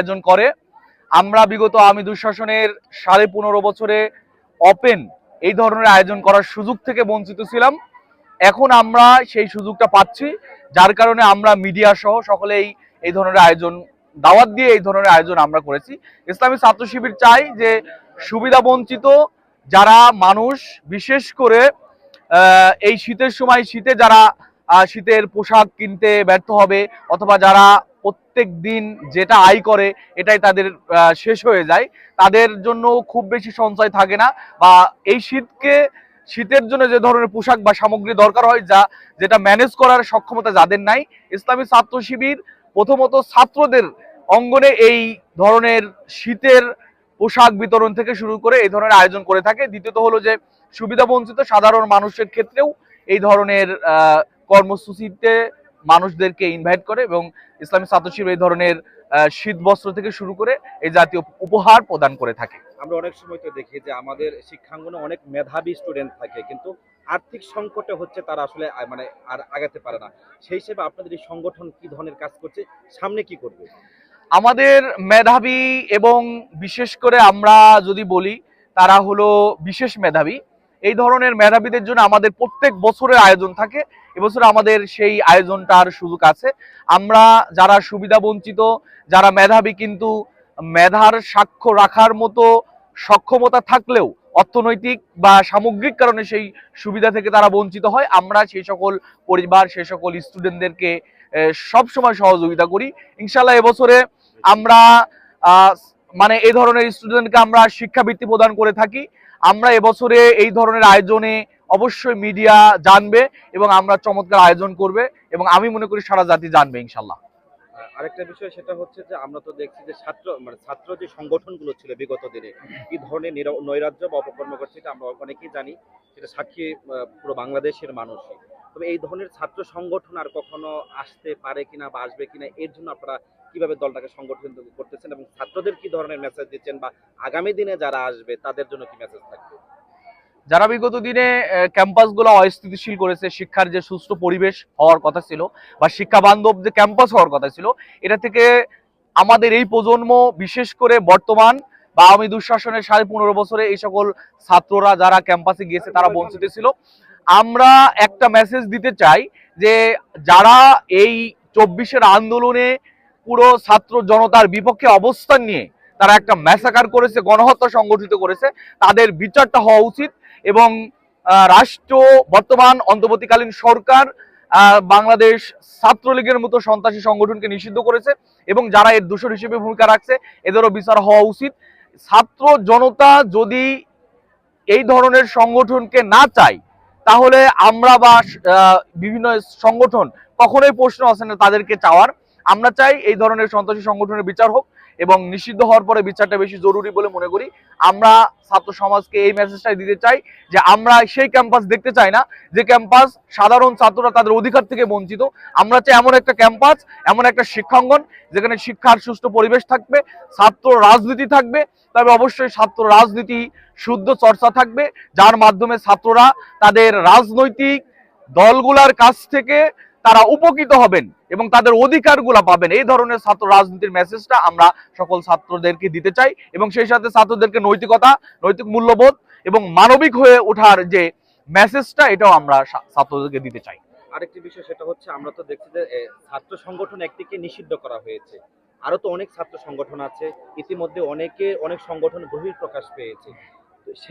আয়োজন করে। আমরা বিগত আমি দুঃশাসনের সাড়ে পনেরো বছরে ওপেন এই ধরনের আয়োজন করার সুযোগ থেকে বঞ্চিত ছিলাম। এখন আমরা সেই সুযোগটা পাচ্ছি, যার কারণে আমরা মিডিয়া সহ সকলেই এই ধরনের আয়োজন, দাওয়াত দিয়ে এই ধরনের আয়োজন আমরা করেছি। ইসলামী ছাত্র শিবির চাই যে সুবিধা বঞ্চিত, যারা মানুষ, বিশেষ করে এই শীতের সময় শীতে যারা শীতের পোশাক কিনতে ব্যর্থ হবে, অথবা যারা প্রত্যেক দিন যেটা আয় করে, এটাই তাদের শেষ হয়ে যায়। তাদের জন্য খুব বেশি সঞ্চয় থাকে না বা এই শীতকে, শীতের জন্য যে ধরনের পোশাক বা সামগ্রী দরকার হয় যা, যেটা ম্যানেজ করার সক্ষমতা যাদের নাই, ইসলামী ছাত্র শিবির প্রথমত ছাত্রদের অঙ্গনে এই ধরনের শীতের পোশাক বিতরণ থেকে শুরু করে এই ধরনের আয়োজন করে থাকে। দ্বিতীয়ত হলো যে, সুবিধা বঞ্চিত সাধারণ মানুষের ক্ষেত্রেও এই ধরনের কর্মসূচিতে মানুষদেরকে ইনভাইট করে এবং ইসলামী ছাত্রশিবির এই ধরনের শীত বস্ত্র থেকে শুরু করে এই জাতীয় উপহার প্রদান করে থাকে। আমরা অনেক সময় তো দেখি যে আমাদের শিক্ষাঙ্গনে অনেক মেধাবী স্টুডেন্ট থাকে কিন্তু আর্থিক সংকটে হচ্ছে তারা আসলে মানে আর আগাতে পারে না। সেই হিসেবে আপনাদের এই সংগঠন কি ধরনের কাজ করছে সামনে কি করবে? আমাদের মেধাবী এবং বিশেষ করে আমরা যদি বলি তারা হলো বিশেষ মেধাবী। এই ধরনের মেধাবীদের জন্য আমাদের প্রত্যেক বছরের আয়োজন থাকে। এবছর আমাদের সেই আয়োজনটার সুযোগ আছে। আমরা যারা সুবিধা বঞ্চিত, যারা মেধাবী কিন্তু মেধার সাক্ষ্য রাখার মতো সক্ষমতা থাকলেও অর্থনৈতিক বা সামগ্রিক কারণে সেই সুবিধা থেকে তারা বঞ্চিত হয়, আমরা সেই সকল পরিবার, সেই সকল স্টুডেন্টদেরকে সবসময় সহযোগিতা করি। ইনশাল্লাহ এবছরে আমরা মানে এই ধরনের স্টুডেন্টকে আমরা শিক্ষাবৃত্তি প্রদান করে থাকি। আমরা এবছরে এই ধরনের আয়োজনে অবশ্যই মিডিয়া জানবে এবং আমরা চমৎকার আয়োজন করবে এবং আমি মনে করি সারা জাতি জানবে ইনশাল্লাহ আরেকটা বিষয় সেটা হচ্ছে যে আমরা তো দেখছি যে ছাত্র মানে ছাত্র যে সংগঠনগুলো ছিল বিগত দিনে কি ধরনের নিরা- নৈরাজ্য বা অপকর্ম করছে এটা আমরা অনেকেই জানি, সেটা সাক্ষী পুরো বাংলাদেশের মানুষই। তবে এই ধরনের ছাত্র সংগঠন আর কখনো আসতে পারে কিনা বা আসবে কিনা, এর জন্য আপনারা কীভাবে দলটাকে সংগঠন করতেছেন এবং ছাত্রদের কি ধরনের মেসেজ দিচ্ছেন বা আগামী দিনে যারা আসবে, তাদের জন্য কি মেসেজ থাকবে? যারা বিগত দিনে ক্যাম্পাসগুলো অস্থিতিশীল করেছে, শিক্ষার যে সুষ্ঠু পরিবেশ হওয়ার কথা ছিল বা শিক্ষা বান্ধব যে ক্যাম্পাস হওয়ার কথা ছিল, এটা থেকে আমাদের এই প্রজন্ম, বিশেষ করে বর্তমান বা আমি দুঃশাসনের সাড়ে পনেরো বছরে এই সকল ছাত্ররা যারা ক্যাম্পাসে গিয়েছে, তারা বঞ্চিত ছিল। আমরা একটা মেসেজ দিতে চাই যে যারা এই চব্বিশের আন্দোলনে পুরো ছাত্র জনতার বিপক্ষে অবস্থান নিয়ে তারা একটা ম্যাসাকার করেছে, গণহত্যা সংগঠিত করেছে, তাদের বিচারটা হওয়া উচিত এবং রাষ্ট্র, বর্তমান, অন্তর্বর্তীকালীন সরকার বাংলাদেশ ছাত্রলীগের মতো সন্ত্রাসী সংগঠনকে নিষিদ্ধ করেছে এবং যারা এর দোষর হিসেবে ভূমিকা রাখছে, এদেরও বিচার হওয়া উচিত। ছাত্র জনতা যদি এই ধরনের সংগঠনকে না চায় তাহলে আমরা বা বিভিন্ন সংগঠন কখনোই প্রশ্ন আসে না তাদেরকে চাওয়ার। আমরা চাই এই ধরনের সন্ত্রাসী সংগঠনের বিচার হোক। এবং নিষিদ্ধ হওয়ার পরে বিচারটা বেশি জরুরি বলে মনে করি। আমরা ছাত্র সমাজকে এই মেসেজটাই দিতে চাই যে আমরা সেই ক্যাম্পাস দেখতে চাই না, যে ক্যাম্পাস সাধারণ ছাত্ররা তাদের অধিকার থেকে বঞ্চিত। আমরা চাই এমন একটা ক্যাম্পাস এমন একটা শিক্ষাঙ্গন, যেখানে শিক্ষার সুষ্ঠু পরিবেশ থাকবে, ছাত্র রাজনীতি থাকবে, তবে অবশ্যই ছাত্র রাজনীতি শুদ্ধ চর্চা থাকবে, যার মাধ্যমে ছাত্ররা তাদের রাজনৈতিক দলগুলার কাছ থেকে তারা উপকৃত হবেন এবং তাদের অধিকারগুলা পাবেন। এই ধরনের ছাত্র রাজনীতির মেসেজটা আমরা সকল ছাত্রদেরকে দিতে চাই এবং সেই সাথে ছাত্রদেরকে নৈতিকতা, নৈতিক মূল্যবোধ এবং মানবিক হয়ে ওঠার যে মেসেজটা এটাও আমরা ছাত্রদেরকে দিতে চাই। আরেকটি বিষয় সেটা হচ্ছে, আমরা তো দেখছি যে ছাত্র সংগঠন একটিকে নিষিদ্ধ করা হয়েছে। আরও তো অনেক ছাত্র সংগঠন আছে, ইতিমধ্যে অনেকে, অনেক সংগঠন বহির প্রকাশ পেয়েছে